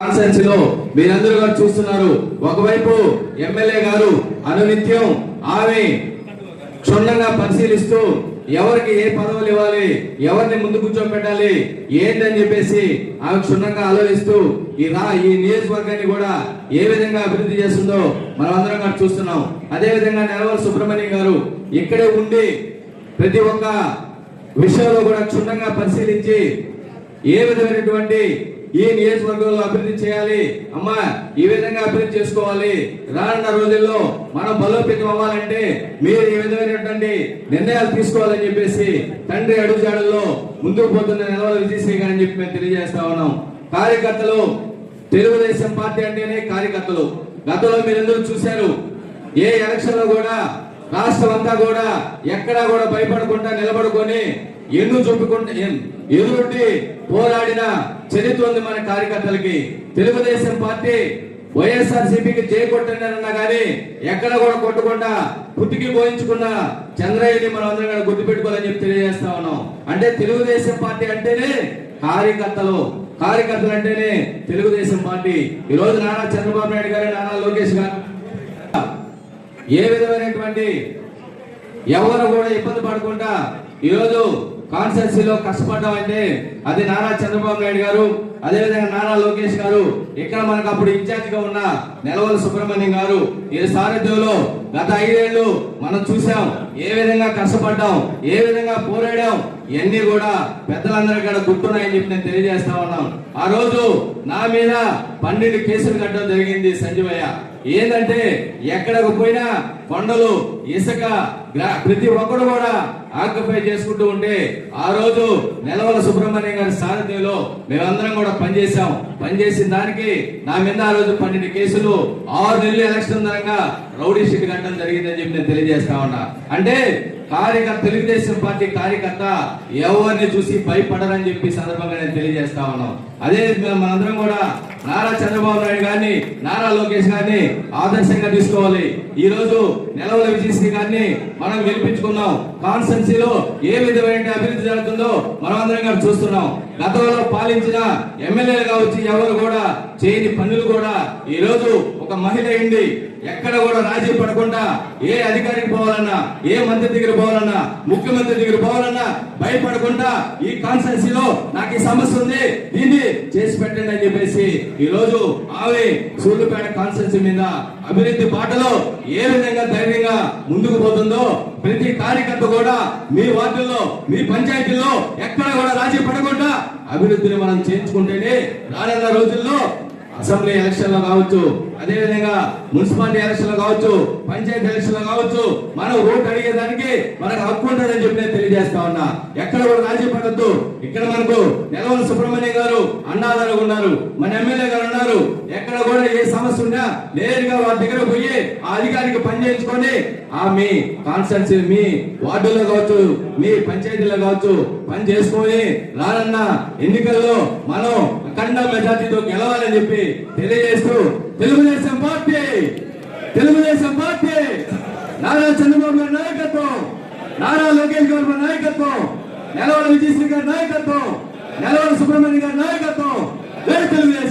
కాన్సెన్స్లో మీరందరూ కూడా చూస్తున్నారు. ఒకవైపు ఎమ్మెల్యే గారు అనునిత్యం ఆమె క్షుణ్ణంగా పరిశీలిస్తూ ఎవరికి ఏ పదవులు ఇవ్వాలి ఎవరిని ముందు కూర్చోబెట్టాలి ఏంటని చెప్పేసి ఆమె క్షుణ్ణంగా ఆలోచిస్తూ ఈ రా ఈ నియోజకవర్గాన్ని కూడా ఏ విధంగా అభివృద్ధి చేస్తుందో మనం అందరం కూడా చూస్తున్నాం. అదే విధంగా నెలవల సుబ్రహ్మణ్యం గారు ఇక్కడే ఉండి ప్రతి ఒక్క విషయంలో కూడా క్షుణ్ణంగా పరిశీలించి ఏ విధమైనటువంటి ఈ నియోజకవర్గంలో అభివృద్ధి చేయాలి? అమ్మా ఈ విధంగా అభివృద్ధి చేసుకోవాలి. రానున్న రోజుల్లో మనం బలోపేతం అవ్వాలంటే మీరు ఈ విధమైనటువంటి నిర్ణయాలు తీసుకోవాలని చెప్పేసి తండ్రి అడుగుజాడల్లో ముందుకు పోతున్న నిలవలు విజయశ్రీ గారని చెప్పి మేము తెలియజేస్తా ఉన్నాం. కార్యకర్తలు తెలుగుదేశం పార్టీ అంటేనే కార్యకర్తలు. గతంలో మీరందరూ చూశారు? ఏ ఎలక్షన్లో కూడా రాష్ట్రం అంతా కూడా ఎక్కడా కూడా భయపడకుండా నిలబడుకొని ఎన్ను చూపుకుంటే ఎదురుండి పోరాడిన చరిత్ర ఉంది మన కార్యకర్తలకి. తెలుగుదేశం పార్టీ వైఎస్ఆర్ సిపికి చేకొట్టనన్నా కానీ ఎక్కడ కూడా కొట్టకుండా పుట్టికి పోయించుకున్న చంద్రయ్యని మనం అందరం కూడా గుర్తుపెట్టుకోవాలని చెప్పి తెలియజేస్తా ఉన్నాం. అంటే తెలుగుదేశం పార్టీ అంటేనే కార్యకర్తలు. కార్యకర్తలు అంటేనే తెలుగుదేశం పార్టీ. ఈ రోజు నారా చంద్రబాబు నాయుడు గారు నారా లోకేష్ గారు ఏ విధమైనటువంటి ఎవరు కూడా ఇబ్బంది పడకుండా ఈరోజు కాన్స్టెన్సీలో కష్టపడ్డాం అంటే అది నారా చంద్రబాబు నాయుడు గారు అదేవిధంగా నారా లోకేష్ గారు ఇక్కడ మనకు అప్పుడు ఇన్ఛార్జిగా ఉన్న నెలవల సుబ్రహ్మణ్యం గారు ఈ సారథ్యంలో గత ఐదేళ్ళు మనం చూసాం ఏ విధంగా కష్టపడ్డాం ఏ విధంగా పోరాడాం ఇవన్నీ కూడా పెద్దలందరూ కూడా గుర్తున్నాయని చెప్పి నేను తెలియజేస్తా ఉన్నాం. ఆ రోజు నా మీద పన్నెండు కేసులు కట్టడం జరిగింది సంజీవయ్య. ఏంటంటే ఎక్కడకు పోయినా కొండలు ఇసుక ప్రతి ఒక్కరు కూడా ఆక్యుపై చేసుకుంటూ ఉంటే ఆ రోజు నెలవల సుబ్రహ్మణ్యం గారి సారథ్యంలో మేమందరం కూడా పనిచేసాం పనిచేసిన దానికి నా మీద ఆ రోజు పన్నెండు కేసులు ఆరు నెలలు ఎలక్షన్ దరంగా రౌడీ షీట్ కట్టడం జరిగిందని చెప్పి నేను తెలియజేస్తా ఉన్నా. అంటే కార్యకర్త తెలుగుదేశం పార్టీ కార్యకర్త ఎవరిని చూసి భయపడరని చెప్పి సందర్భంగా నేను తెలియజేస్తా ఉన్నాం. అదే మనందరం కూడా నారా చంద్రబాబు నాయుడు గారిని నారా లోకేష్ గారిని ఆదర్శంగా తీసుకోవాలి. ఈ రోజు నెలవల విజయశ్రీ గారిని మనం గెలిపించుకున్నాం. కాన్స్టెన్సీలో ఏ విధమైన అభివృద్ధి జరుగుతుందో మనం అందరం కూడా చూస్తున్నాం. గతంలో పాలించిన ఎమ్మెల్యేలుగా వచ్చి ఎవరు కూడా చేయని పనులు కూడా ఈ రోజు ఒక మహిళ అయింది. ఎక్కడ కూడా రాజీ పడకుండా ఏ అధికారికి పోవాలన్నా ఏ మంత్రి దగ్గర పోవాలన్నా ముఖ్యమంత్రి దగ్గర పోవాలన్నా భయపడకుండా ఈ కాన్స్టెన్సీలో నాకు ఈ సమస్య ఉంది దీన్ని చేసి పెట్టండి అని చెప్పేసి ఈ రోజు ఆమె సూర్యుపేట కాన్స్టెన్సీ మీద అభివృద్ధి బాటలో ఏ విధంగా ధైర్యంగా ముందుకు పోతుందో ప్రతి కార్యకర్త కూడా మీ వార్డుల్లో మీ పంచాయతీల్లో ఎక్కడ కూడా రాజీ పడకుండా అభివృద్ధిని మనం చేయించుకుంటేనే రానున్న రోజుల్లో అసెంబ్లీ ఎలక్షన్లో కావచ్చు అదే విధంగా మున్సిపాలిటీ ఎలక్షన్లు కావచ్చు పంచాయతీ ఎలక్షన్లు కావచ్చు మనం ఓటు అడిగేదానికి మనకు హక్కు ఉంటుందని చెప్పి నేను తెలియజేస్తా ఉన్నా. ఎక్కడ కూడా రాజీ పడద్దు. ఇక్కడ మనకు నెలవల సుబ్రహ్మణ్యం గారు అన్నాదారు ఉన్నారు. మన ఎమ్మెల్యే గారు ఉన్నారు. ఎక్కడ కూడా ఏ సమస్య ఉన్నా నేరుగా వారి దగ్గర పోయి ఆ అధికారికి పనిచేయించుకొని ఆ మీ కాన్స్టెన్సీ మీ వార్డులో కావచ్చు మీ పంచాయతీలో కావచ్చు పని చేసుకొని రానున్న ఎన్నికల్లో మనం అఖండ మెజార్టీతో గెలవాలని చెప్పి తెలియజేస్తూ తెలుగుదేశం పార్టీ తెలుగుదేశం పార్టీ నారా చంద్రబాబు గారి నాయకత్వం నారా లోకేష్ గారి నాయకత్వం నెలవల విజయశ్రీ గారి నాయకత్వం నెలవల సుబ్రహ్మణ్యం గారి నాయకత్వం జై తెలుగుదేశం.